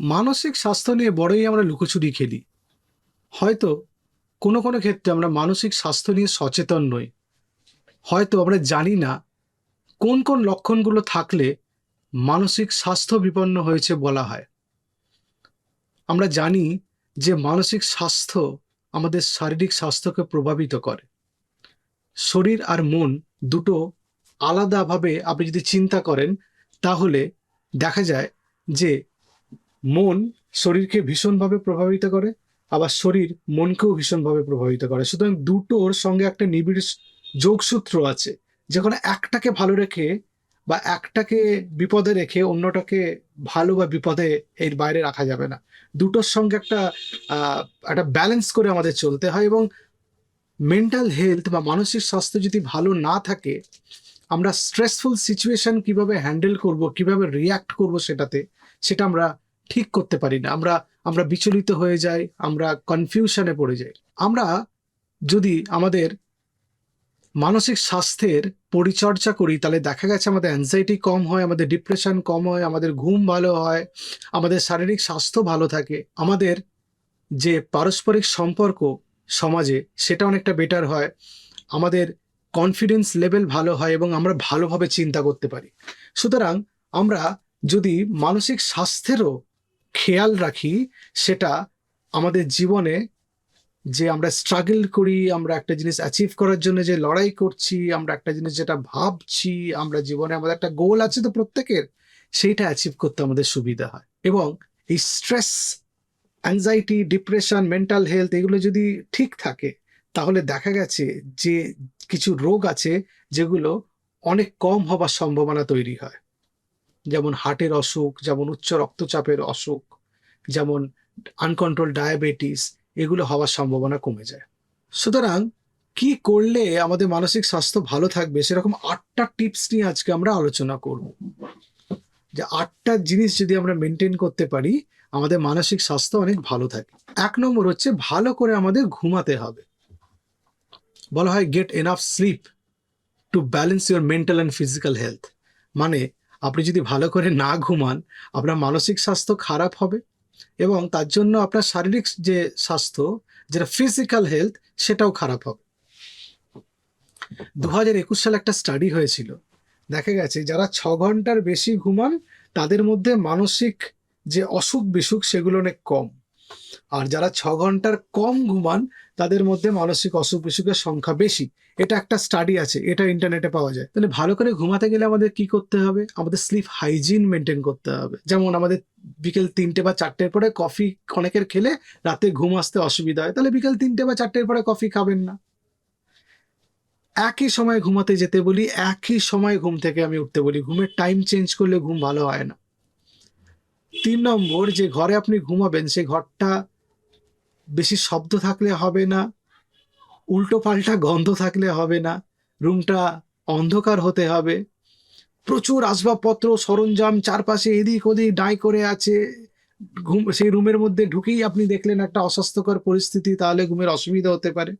মানসিক স্বাস্থ্য নিয়ে বড়ই আমরা লুকোচুরি খেলি। হয়তো কোনো কোনো ক্ষেত্রে আমরা মানসিক স্বাস্থ্য নিয়ে সচেতন নই। হয়তো আমরা জানি না কোন কোন লক্ষণগুলো থাকলে মানসিক স্বাস্থ্য বিপন্ন হয়েছে বলা হয়। আমরা জানি যে মানসিক স্বাস্থ্য আমাদের শারীরিক স্বাস্থ্যকে প্রভাবিত করে। শরীর আর মন দুটো আলাদাভাবে আপনি যদি চিন্তা করেন, তাহলে দেখা যায় যে মন শরীরকে ভীষণভাবে প্রভাবিত করে, আবার শরীর মনকেও ভীষণভাবে প্রভাবিত করে। সুতরাং দুটোর সঙ্গে একটা নিবিড় যোগসূত্র আছে। যখন একটাকে ভালো রেখে বা একটাকে বিপদে রেখে অন্যটাকে ভালো বা বিপদে এর বাইরে রাখা যাবে না। দুটোর সঙ্গে একটা একটা ব্যালেন্স করে আমাদের চলতে হয় এবং মেন্টাল হেলথ বা মানসিক স্বাস্থ্য যদি ভালো না থাকে, আমরা স্ট্রেসফুল সিচুয়েশন কীভাবে হ্যান্ডেল করব, কীভাবে রিয়াক্ট করব সেটাতে, সেটা আমরা ঠিক করতে পারি না। আমরা আমরা বিচলিত হয়ে যাই, আমরা কনফিউশনে পড়ে যাই। আমরা যদি আমাদের মানসিক স্বাস্থ্যের পরিচর্যা করি, তাহলে দেখা গেছে আমাদের অ্যাংজাইটি কম হয়, আমাদের ডিপ্রেশন কম হয়, আমাদের ঘুম ভালো হয়, আমাদের শারীরিক স্বাস্থ্য ভালো থাকে, আমাদের যে পারস্পরিক সম্পর্ক সমাজে, সেটা অনেকটা বেটার হয়, আমাদের কনফিডেন্স লেভেল ভালো হয় এবং আমরা ভালোভাবে চিন্তা করতে পারি। সুতরাং আমরা যদি মানসিক স্বাস্থ্যেরও খেয়াল রাখি সেটা আমাদের জীবনে যে আমরা স্ট্রাগল করি, আমরা একটা জিনিস অ্যাচিভ করার জন্য যে লড়াই করছি, আমরা একটা জিনিস যেটা ভাবছি, আমরা জীবনে আমাদের একটা গোল আছে তো প্রত্যেকের, সেইটা অ্যাচিভ করতে আমাদের সুবিধা হয়। এবং এই stress anxiety depression mental health এগুলো যদি ঠিক থাকে, তাহলে দেখা গেছে যে কিছু রোগ আছে যেগুলো অনেক কম হবার সম্ভাবনা তৈরি হয়। যেমন হার্টের অসুখ, যেমন উচ্চ রক্তচাপের অসুখ, যেমন আনকন্ট্রোল ডায়াবেটিস এগুলো হওয়ার সম্ভাবনা কমে যায়। সুতরাং কি করলে আমাদের মানসিক স্বাস্থ্য ভালো থাকবে সেরকম আটটা টিপস নিয়ে আজকে আমরা আলোচনা করব। যে আটটা জিনিস যদি আমরা মেনটেন করতে পারি, আমাদের মানসিক স্বাস্থ্য অনেক ভালো থাকে। এক নম্বর হচ্ছে ভালো করে আমাদের ঘুমাতে হবে। বলা হয় get enough sleep to balance your mental and physical health মানে আপনি যদি ভালো করে না ঘুমান, আপনার মানসিক স্বাস্থ্য খারাপ হবে এবং তার জন্য আপনার শারীরিক যে স্বাস্থ্য, যেটা ফিজিক্যাল হেলথ সেটাও খারাপ হবে। দু হাজার একুশ সালে একটা স্টাডি হয়েছিল। দেখা গেছে, যারা ছ ঘণ্টার বেশি ঘুমান, তাদের মধ্যে মানসিক যে অসুখ বিসুখ সেগুলো অনেক কম। আর যারা ছ ঘণ্টার কম ঘুমান তাদের মধ্যে মানসিক অসুখ বিসুখের সংখ্যা বেশি। এটা একটা স্টাডি আছে, এটা ইন্টারনেটে পাওয়া যায়। তাহলে ভালো করে ঘুমাতে গেলে আমাদের কি করতে হবে? আমাদের স্লিপ হাইজিন মেনটেন করতে হবে। যেমন আমাদের বিকেল তিনটে বা চারটের পরে কফি অনেকের খেলে রাতে ঘুম আসতে অসুবিধা হয়। তাহলে বিকেল তিনটে বা চারটের পরে কফি খাবেন না। একই সময় ঘুমাতে যেতে বলি, একই সময় ঘুম থেকে আমি উঠতে বলি। ঘুমের টাইম চেঞ্জ করলে ঘুম ভালো হয় না। তিন নম্বর, যে ঘরে আপনি ঘুমাবেন সেই ঘরটা বেশি শব্দ থাকলে হবে না, উল্টো পাল্টা গন্ধ থাকলে হবে না, রুমটা অন্ধকার হতে হবে। প্রচুর আসবাবপত্র, সরঞ্জাম, চারপাশে এদিক ওদিক ডাই করে আছে। ঘুম, সেই রুমের মধ্যে ঢুকেই আপনি দেখলেন একটা অস্বাস্থ্যকর পরিস্থিতি, তাহলে ঘুমের অসুবিধা হতে পারে।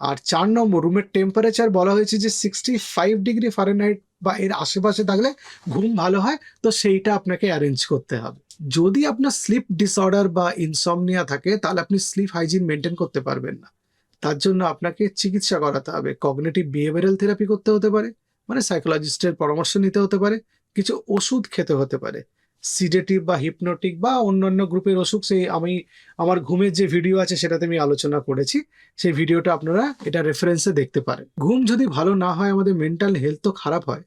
আর চার নম্বর, রুমের টেম্পারেচার বলা হয়েছে যে সিক্সটি ফাইভ ডিগ্রি ফারেনহাইট বা এর আশেপাশে থাকলে ঘুম ভালো হয়, তো সেইটা আপনাকে অ্যারেঞ্জ করতে হবে। যদি আপনার স্লিপ ডিসঅর্ডার বা ইনসমনিয়া থাকে, তাহলে আপনি স্লিপ হাইজিন মেনটেন করতে পারবেন না। তার জন্য আপনাকে চিকিৎসা করাতে হবে। কগনেটিভ বিহেভিয়ারাল থেরাপি করতে হতে পারে মানে সাইকোলজিস্টের পরামর্শ নিতে হতে পারে, কিছু ওষুধ খেতে হতে পারে। সিডেটিভ বা হিপনোটিক বা অন্যান্য গ্রুপের অসুখ, সেই আমি, আমার ঘুমের যে ভিডিও আছে, সেটাতে আমি আলোচনা করেছি। সেই ভিডিওটা আপনারা এটা রেফারেন্সে দেখতে পারেন। ঘুম যদি ভালো না হয়, আমাদের মেন্টাল হেলথ তো খারাপ হয়।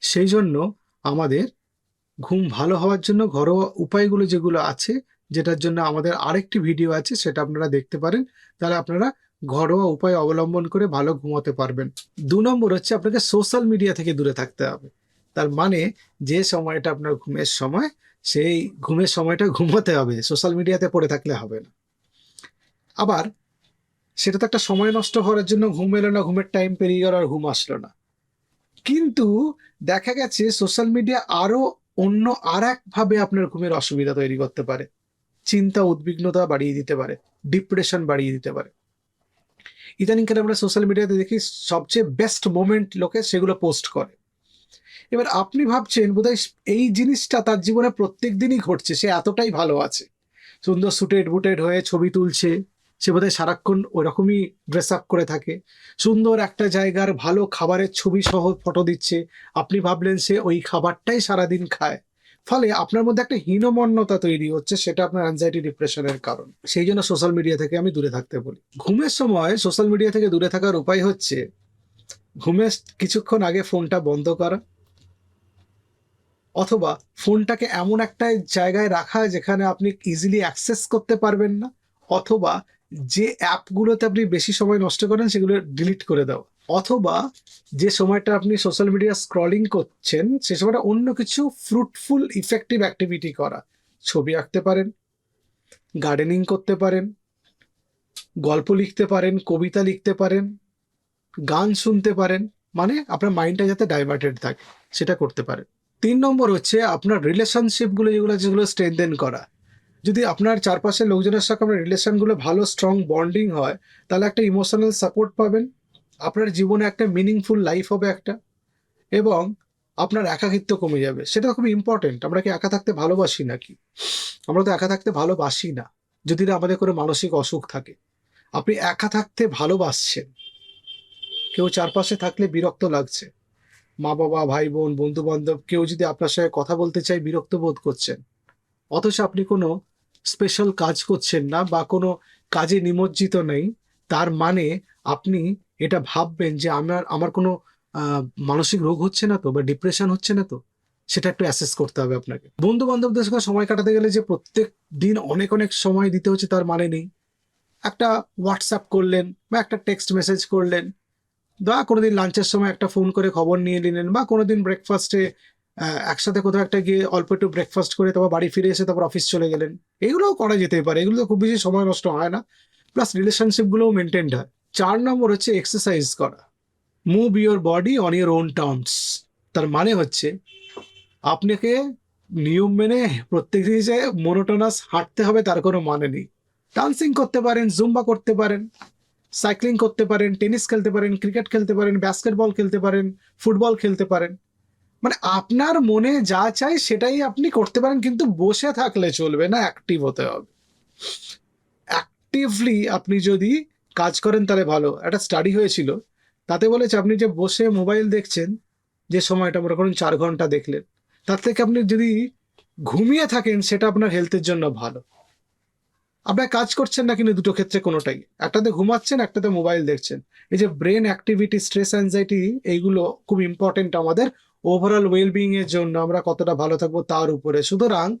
সেই জন্য আমাদের ঘুম ভালো হওয়ার জন্য ঘরোয়া উপায়গুলো যেগুলো আছে, যেটার জন্য আমাদের আরেকটি ভিডিও আছে, সেটা আপনারা দেখতে পারেন। তাহলে আপনারা ঘরোয়া উপায় অবলম্বন করে ভালো ঘুমাতে পারবেন। দু নম্বর হচ্ছে আপনাকে সোশ্যাল মিডিয়া থেকে দূরে থাকতে হবে। তার মানে যে সময়টা আপনার ঘুমের সময়, সেই ঘুমের সময়টা ঘুমাতে হবে, সোশ্যাল মিডিয়াতে পড়ে থাকলে হবে না। আবার সেটা তো একটা সময় নষ্ট হওয়ার জন্য ঘুম এলো না, ঘুমের টাইম পেরিয়ে গেল আর ঘুম আসলো না। কিন্তু দেখা গেছে সোশ্যাল মিডিয়া আরও অন্য আর ভাবে আপনার ঘুমের অসুবিধা তৈরি করতে পারে। চিন্তা, উদ্বিগ্নতা বাড়িয়ে দিতে পারে ডিপ্রেশন বাড়িয়ে দিতে পারে। ইদানিংকালে আমরা সোশ্যাল মিডিয়াতে দেখি সবচেয়ে বেস্ট মোমেন্ট লোকে সেগুলো পোস্ট করে। এবার আপনি ভাবছেন, বোধহয় এই জিনিসটা তার জীবনে প্রত্যেক দিনই ঘটছে, সে এতটাই ভালো আছে। সুন্দর সুটেড বুটেড হয়ে ছবি তুলছে সে বোধহয় সারাক্ষণ ওরকমই ড্রেস আপ করে থাকে। সুন্দর একটা জায়গার ভালো খাবারের ছবি সহ ফটো দিচ্ছে। আপনি ভাবলেন সে ওই খাবারটাই সারাদিন খায়। ফলে আপনার মধ্যে একটা হীনমন্যতা তৈরি হচ্ছে, সেটা আপনার অ্যাংজাইটি ডিপ্রেশনের কারণ। সেই জন্য সোশ্যাল মিডিয়া থেকে আমি দূরে থাকতে বলি। ঘুমের সময় সোশ্যাল মিডিয়া থেকে দূরে থাকার উপায় হচ্ছে, ঘুমের কিছুক্ষণ আগে ফোনটা বন্ধ করা, অথবা ফোনটাকে এমন একটা জায়গায় রাখা যেখানে আপনি ইজিলি অ্যাক্সেস করতে পারবেন না, অথবা যে অ্যাপগুলোতে আপনি বেশি সময় নষ্ট করেন, সেগুলো ডিলিট করে দাও। অথবা যে সময়টা আপনি সোশ্যাল মিডিয়া স্ক্রলিং করছেন, সে সময়টা অন্য কিছু ফ্রুটফুল ইফেক্টিভ অ্যাক্টিভিটি করা। ছবি আঁকতে পারেন গার্ডেনিং করতে পারেন, গল্প লিখতে পারেন, কবিতা লিখতে পারেন, গান শুনতে পারেন মানে আপনার মাইন্ডটা যাতে ডাইভার্টেড থাকে, সেটা করতে পারেন। তিন নম্বর হচ্ছে আপনার রিলেশনশিপগুলো যেগুলো যেগুলো স্ট্রেনদেন করা। যদি আপনার চারপাশের লোকজনের সাথে আপনার রিলেশনগুলো ভালো স্ট্রং বন্ডিং হয়, তাহলে একটা ইমোশনাল সাপোর্ট পাবেন। আপনার জীবনে একটা মিনিংফুল লাইফ হবে একটা, এবং আপনার একাকিত্ব কমে যাবে। সেটা খুব ইম্পর্টেন্ট আমরা কি একা থাকতে ভালোবাসি নাকি? আমরা তো একা থাকতে ভালোবাসি না, যদি না আমাদের কোনো মানসিক অসুখ থাকে। আপনি একা থাকতে ভালোবাসছেন। কেউ চারপাশে থাকলে বিরক্ত লাগছে। মা বাবা, ভাই বোন বন্ধু বান্ধব কেউ যদি আপনার সঙ্গে কথা বলতে চায়, বিরক্ত বোধ করছেন। অথচ আপনি কোনো স্পেশাল কাজ করছেন না বা কোনো কাজে নিমজ্জিত নেই, তার মানে আপনি এটা ভাববেন যে আমার আমার কোনো মানসিক রোগ হচ্ছে না তো বা ডিপ্রেশন হচ্ছে না তো? সেটা একটু অ্যাসেস করতে হবে আপনাকে। বন্ধু বান্ধবদের সঙ্গে সময় কাটাতে গেলে যে প্রত্যেক দিন অনেক অনেক সময় দিতে হচ্ছে তার মানে নেই। একটা হোয়াটসঅ্যাপ করলেন বা একটা টেক্সট মেসেজ করলেন বা কোনোদিন লাঞ্চের সময় একটা ফোন করে খবর নিয়ে নিলেন বা কোনোদিন ব্রেকফাস্টে একসাথে কোথাও একটা গিয়ে অল্প একটু ব্রেকফাস্ট করে তারপর বাড়ি ফিরে এসে তারপর অফিস চলে গেলেন। এগুলোও করা যেতে পারে, এগুলো তো খুব বেশি সময় নষ্ট হয় না। প্লাস রিলেশনশিপগুলোও মেনটেন্ড হয়। চার নম্বর হচ্ছে এক্সারসাইজ করা। Move your body on your own terms তার মানে হচ্ছে, আপনাকে নিয়ম মেনে প্রত্যেক দিন যে মোনোটোনাস হাঁটতে হবে তার কোনো মানে নেই। ডান্সিং করতে পারেন জুম্বা করতে পারেন সাইক্লিং করতে পারেন টেনিস খেলতে পারেন ক্রিকেট খেলতে পারেন বাস্কেটবল খেলতে পারেন ফুটবল খেলতে পারেন। মানে আপনার মনে যা চাই সেটাই আপনি করতে পারেন, কিন্তু বসে থাকলে চলবে না অ্যাক্টিভ হতে হবে। অ্যাক্টিভলি আপনি যদি কাজ করেন তাহলে ভালো। একটা স্টাডি হয়েছিল, তাতে বলেছে আপনি যে বসে মোবাইল দেখছেন, যে সময়টা মনে করুন চার ঘণ্টা দেখলেন, তার থেকে আপনি যদি ঘুমিয়ে থাকেন সেটা আপনার হেলথের জন্য ভালো। আপনার কাজ করছেন না কিন্তু দুটো ক্ষেত্রে কোনোটাই। একটাতে ঘুমাচ্ছেন, একটাতে মোবাইল দেখছেন। এই যে ব্রেন অ্যাক্টিভিটি স্ট্রেস অ্যাংজাইটি এইগুলো খুব ইম্পর্টেন্ট আমাদের ওভারঅল ওয়েলবিং এর জন্য আমরা কতটা ভালো থাকব তার উপরে। সুতরাং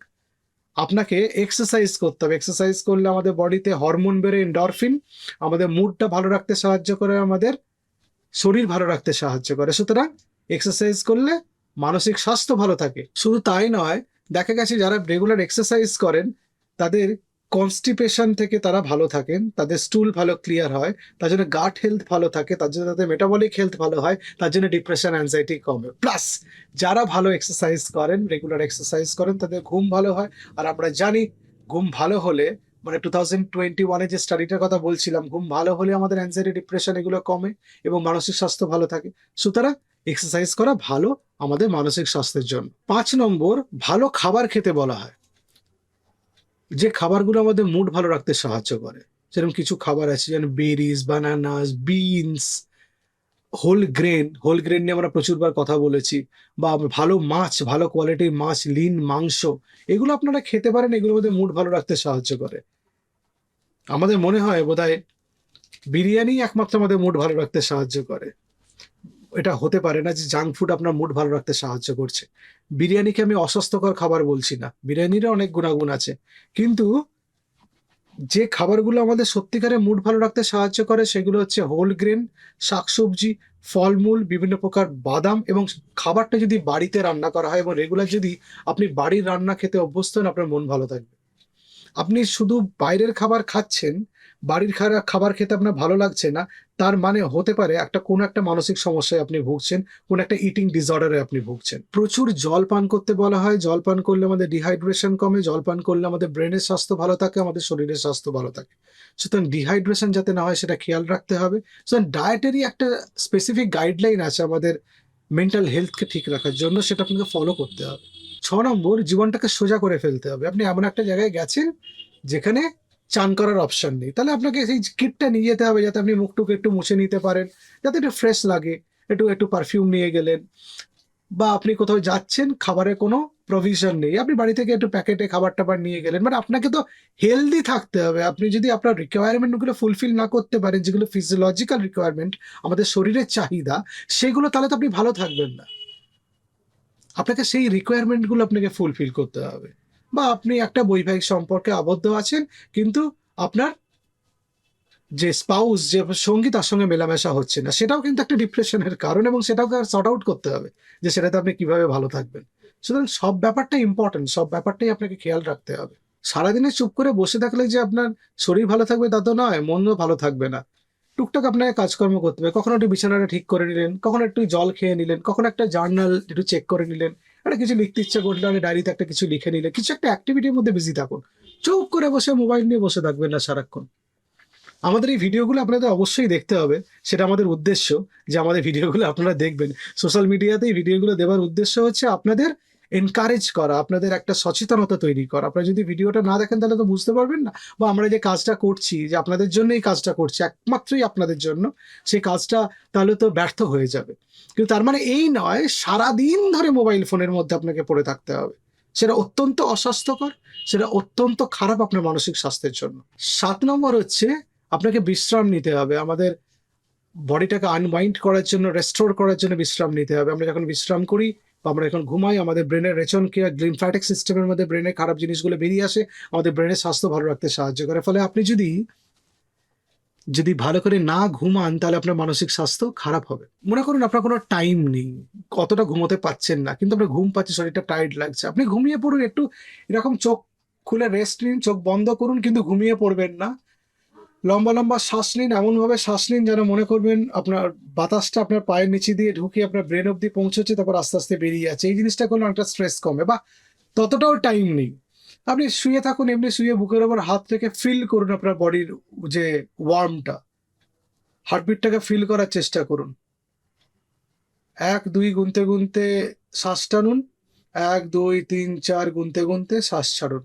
আপনাকে এক্সারসাইজ করতে হবে। এক্সারসাইজ করলে আমাদের বডিতে হরমোন বেড়ে এন্ডরফিন আমাদের মুডটা ভালো রাখতে সাহায্য করে, আমাদের শরীর ভালো রাখতে সাহায্য করে। সুতরাং এক্সারসাইজ করলে মানসিক স্বাস্থ্য ভালো থাকে। শুধু তাই নয়, দেখা গেছে যারা রেগুলার এক্সারসাইজ করেন, তাদের কনস্টিপেশন থেকে তারা ভালো থাকেন, তাদের স্টুল ভালো ক্লিয়ার হয়, তার জন্য গাট হেলথ ভালো থাকে, তার জন্য তাদের মেটাবলিক হেলথ ভালো হয়, তার জন্য ডিপ্রেশন অ্যাংজাইটি কমে। প্লাস যারা ভালো এক্সারসাইজ করেন রেগুলার এক্সারসাইজ করেন, তাদের ঘুম ভালো হয়। আর আমরা জানি, ঘুম ভালো হলে মানে টু থাউজেন্ড টোয়েন্টি ওয়ানে যে স্টাডিটার কথা বলছিলাম, ঘুম ভালো হলে আমাদের অ্যাংজাইটি ডিপ্রেশন এগুলো কমে এবং মানসিক স্বাস্থ্য ভালো থাকে। সুতরাং এক্সারসাইজ করা ভালো আমাদের মানসিক স্বাস্থ্যের জন্য। পাঁচ নম্বর, ভালো খাবার খেতে বলা হয়। যে খাবারগুলো আমাদের মুড ভালো রাখতে সাহায্য করে। যেরকম কিছু খাবার আছে, যেমন berries bananas beans whole grain whole grain নিয়ে আমরা প্রচুরবার কথা বলেছি, বা ভালো মাছ, ভালো কোয়ালিটির মাছ লিন মাংস, এগুলো আপনারা খেতে পারেন এগুলো মধ্যে মুড ভালো রাখতে সাহায্য করে। আমাদের মনে হয় বোধহয় বিরিয়ানি একমাত্র আমাদের মুড ভালো রাখতে সাহায্য করে। এটা হতে পারে না যে জাঙ্ক ফুড আপনার মুড ভালো রাখতে সাহায্য করছে। বিরিয়ানিকে আমি অস্বাস্থ্যকর খাবার বলছি না, বিরিয়ানিরও অনেক গুণাগুণ আছে। কিন্তু যে খাবারগুলো আমাদের সত্যিকারে মুড ভালো রাখতে সাহায্য করে সেগুলো হচ্ছে হোল গ্রেন শাকসবজি, ফলমূল, বিভিন্ন প্রকার বাদাম এবং খাবারটা যদি বাড়িতে রান্না করা হয় এবং রেগুলার যদি আপনি বাড়ির রান্না খেতে অভ্যস্ত হন, আপনার মন ভালো থাকবে। আপনি শুধু বাইরের খাবার খাচ্ছেন বাড়ির খারাপ খাবার খেতে আপনার ভালো লাগছে না, তার মানে হতে পারে একটা কোনো একটা মানসিক সমস্যায় আপনি ভুগছেন, কোন একটা ইটিং ডিসঅর্ডারে আপনি ভুগছেন। প্রচুর জল পান করতে বলা হয়, জল পান করলে আমাদের ডিহাইড্রেশন কমে, জল পান করলে আমাদের ব্রেনের স্বাস্থ্য ভালো থাকে, আমাদের শরীরের স্বাস্থ্য ভালো থাকে। সুতরাং ডিহাইড্রেশন যাতে না হয় সেটা খেয়াল রাখতে হবে। সুতরাং ডায়েটারি একটা স্পেসিফিক গাইডলাইন আছে আমাদের মেন্টাল হেলথকে ঠিক রাখার জন্য, সেটা আপনাকে ফলো করতে হবে। ছ নম্বর, জীবনটাকে সোজা করে ফেলতে হবে। আপনি এমন একটা জায়গায় গেছেন যেখানে চান করার অপশন নেই। তাহলে আপনাকে সেই কিটটা নিয়ে যেতে হবে যাতে আপনি মুখটুকে একটু মুছে নিতে পারেন, যাতে একটু ফ্রেশ লাগে, একটু একটু পারফিউম নিয়ে গেলেন। বা আপনি কোথাও যাচ্ছেন, খাবারের কোনো প্রভিশন নেই। আপনি বাড়ি থেকে একটু প্যাকেটে খাবার টাবার নিয়ে গেলেন। মানে আপনাকে তো হেলদি থাকতে হবে। আপনি যদি আপনার রিকোয়ারমেন্টগুলো ফুলফিল না করতে পারেন, যেগুলো ফিজিওলজিক্যাল রিকোয়ারমেন্ট আমাদের শরীরের চাহিদা, সেগুলো তাহলে তো আপনি ভালো থাকবেন না। আপনাকে সেই রিকোয়ারমেন্টগুলো আপনাকে ফুলফিল করতে হবে। বা আপনি একটা বৈবাহিক সম্পর্কে আবদ্ধ আছেন, কিন্তু আপনার যে স্পাউস যে সঙ্গী তার সঙ্গে মেলামেশা হচ্ছে না, সেটাও কিন্তু একটা ডিপ্রেশনের কারণ এবং সেটাকে সর্ট আউট করতে হবে যে সেটাতে আপনি কীভাবে ভালো থাকবেন। সুতরাং সব ব্যাপারটা ইম্পর্টেন্ট সব ব্যাপারটাই আপনাকে খেয়াল রাখতে হবে। সারাদিনে চুপ করে বসে থাকলে যে আপনার শরীর ভালো থাকবে তা তো নয়, মনও ভালো থাকবে না। টুকটাক আপনাকে কাজকর্ম করতে হবে, কখনো একটু বিছানাটা ঠিক করে নিলেন, কখনো একটু জল খেয়ে নিলেন, কখনো একটা জার্নাল একটু চেক করে নিলেন একটা কিছু লিখতে ইচ্ছা করলে আমি ডায়েরিতে একটা কিছু লিখে নিলে, কিছু একটা অ্যাক্টিভিটির মধ্যে বিজি থাকুন। চুপ করে বসে মোবাইল নিয়ে বসে থাকবেন না সারাক্ষণ। আমাদের এই ভিডিওগুলো আপনাদের অবশ্যই দেখতে হবে। সেটা আমাদের উদ্দেশ্য যে আমাদের ভিডিওগুলো আপনারা দেখবেন। সোশ্যাল মিডিয়াতে এই ভিডিওগুলো দেওয়ার উদ্দেশ্য হচ্ছে আপনাদের এনকারেজ করা, আপনাদের একটা সচেতনতা তৈরি করা। আপনারা যদি ভিডিওটা না দেখেন তাহলে তো বুঝতে পারবেন না। বা আমরা যে কাজটা করছি, যে আপনাদের জন্য এই কাজটা করছি, একমাত্রই আপনাদের জন্য সেই কাজটা তাহলে তো ব্যর্থ হয়ে যাবে। কিন্তু তার মানে এই নয়, সারাদিন ধরে মোবাইল ফোনের মধ্যে আপনাকে পড়ে থাকতে হবে। সেটা অত্যন্ত অস্বাস্থ্যকর, সেটা অত্যন্ত খারাপ আপনার মানসিক স্বাস্থ্যের জন্য। সাত নম্বর হচ্ছে, আপনাকে বিশ্রাম নিতে হবে। আমাদের বডিটাকে আনওয়াইন্ড করার জন্য রেস্টোর করার জন্য বিশ্রাম নিতে হবে। আমরা যখন বিশ্রাম করি বা আমরা এখন ঘুমাই, আমাদের ব্রেনের রেচন কেয়ার লিমফ্যাটিক সিস্টেমের মধ্যে ব্রেনের খারাপ জিনিসগুলো বেরিয়ে আসে, আমাদের ব্রেনের স্বাস্থ্য ভালো রাখতে সাহায্য করে। ফলে আপনি যদি যদি ভালো করে না ঘুমান, তাহলে আপনার মানসিক স্বাস্থ্য খারাপ হবে। মনে করুন আপনার কোনো টাইম নেই, কতটা ঘুমোতে পাচ্ছেন না, কিন্তু আপনার ঘুম পাচ্ছে, শরীরটা টায়ার্ড লাগছে। আপনি ঘুমিয়ে পড়ুন, একটু এরকম চোখ খুলে রেস্ট নিন, চোখ বন্ধ করুন, কিন্তু ঘুমিয়ে পড়বেন না। লম্বা লম্বা শ্বাস নিন, এমনভাবে শ্বাস নিন যেন মনে করবেন আপনার বাতাসটা আপনার পায়ের নিচে দিয়ে ঢুকে আপনার ব্রেন অব্দি পৌঁছচ্ছে তারপর আস্তে আস্তে বেরিয়ে যাচ্ছে। এই জিনিসটা করলে অনেকটা স্ট্রেস কমে, বা ততটাও টাইম নেই। আপনি শুয়ে থাকুন, এমনি শুয়ে বুকের ওপর হাত রেখে ফিল করুন আপনার বডির যে ওয়ার্মটা হার্টবিটটাকে ফিল করার চেষ্টা করুন। এক, দুই গুনতে গুনতে শ্বাস টানুন। এক, দুই, তিন, চার গুনতে গুনতে শ্বাস ছাড়ুন।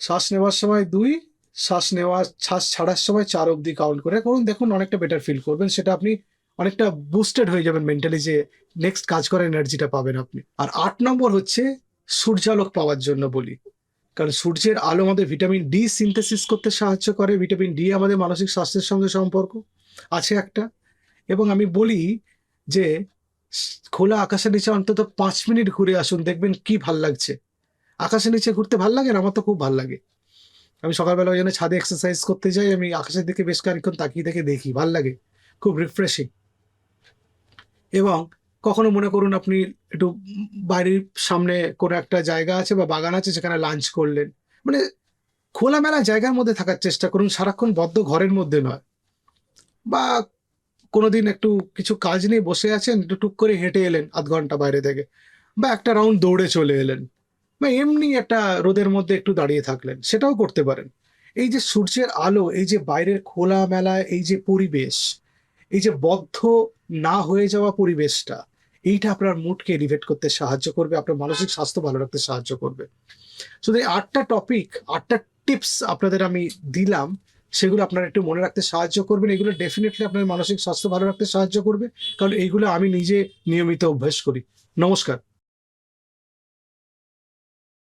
শ্বাস নেওয়ার সময় দুই শ্বাস নেওয়া, শ্বাস ছাড়ার সময় চার অবধি কাউন্ট করে। করুন দেখুন, অনেকটা বেটার ফিল করবেন। সেটা আপনি অনেকটা বুস্টেড হয়ে যাবেন মেন্টালি যে নেক্সট কাজ করার এনার্জিটা পাবেন আপনি। আর আট নম্বর হচ্ছে সূর্যালোক পাওয়ার জন্য বলি। কারণ সূর্যের আলো আমাদের ভিটামিন ডি সিনথেসিস করতে সাহায্য করে। ভিটামিন ডি আমাদের মানসিক স্বাস্থ্যের সঙ্গে সম্পর্ক আছে একটা। এবং আমি বলি যে, খোলা আকাশের নিচে অন্তত পাঁচ মিনিট ঘুরে আসুন। দেখবেন কি ভালো লাগছে। আকাশের নিচে ঘুরতে ভালো লাগে না? আমার তো খুব ভালো লাগে। আমি সকালবেলা ওই জন্য ছাদে এক্সারসাইজ করতে যাই, আমি আকাশের দিকে বেশ খানিক্ষণ তাকিয়ে থেকে দেখি, ভালো লাগে, খুব রিফ্রেশিং এবং কখনো মনে করুন আপনি একটু বাড়ির সামনে কোনো একটা জায়গা আছে বা বাগান আছে সেখানে লাঞ্চ করলেন। মানে খোলামেলা জায়গার মধ্যে থাকার চেষ্টা করুন, সারাক্ষণ বদ্ধ ঘরের মধ্যে নয়। বা কোনো দিন একটু কিছু কাজ নিয়ে বসে আছেন, একটু টুক করে হেঁটে এলেন আধ ঘণ্টা বাইরে থেকে, বা একটা রাউন্ড দৌড়ে চলে এলেন। বা এমনি একটা রোদের মধ্যে একটু দাঁড়িয়ে থাকলেন, সেটাও করতে পারেন। এই যে সূর্যের আলো, এই যে বাইরের খোলা মেলা এই যে পরিবেশ, এই যে বদ্ধ না হয়ে যাওয়া পরিবেশটা, এইটা আপনার মুডকে এলিভেট করতে সাহায্য করবে, আপনার মানসিক স্বাস্থ্য ভালো রাখতে সাহায্য করবে। শুধু এই আটটা টপিক আটটা টিপস আপনাদের আমি দিলাম, সেগুলো আপনারা একটু মনে রাখতে সাহায্য করবেন। এগুলো ডেফিনেটলি আপনার মানসিক স্বাস্থ্য ভালো রাখতে সাহায্য করবে, কারণ এইগুলো আমি নিজে নিয়মিত অভ্যাস করি। নমস্কার।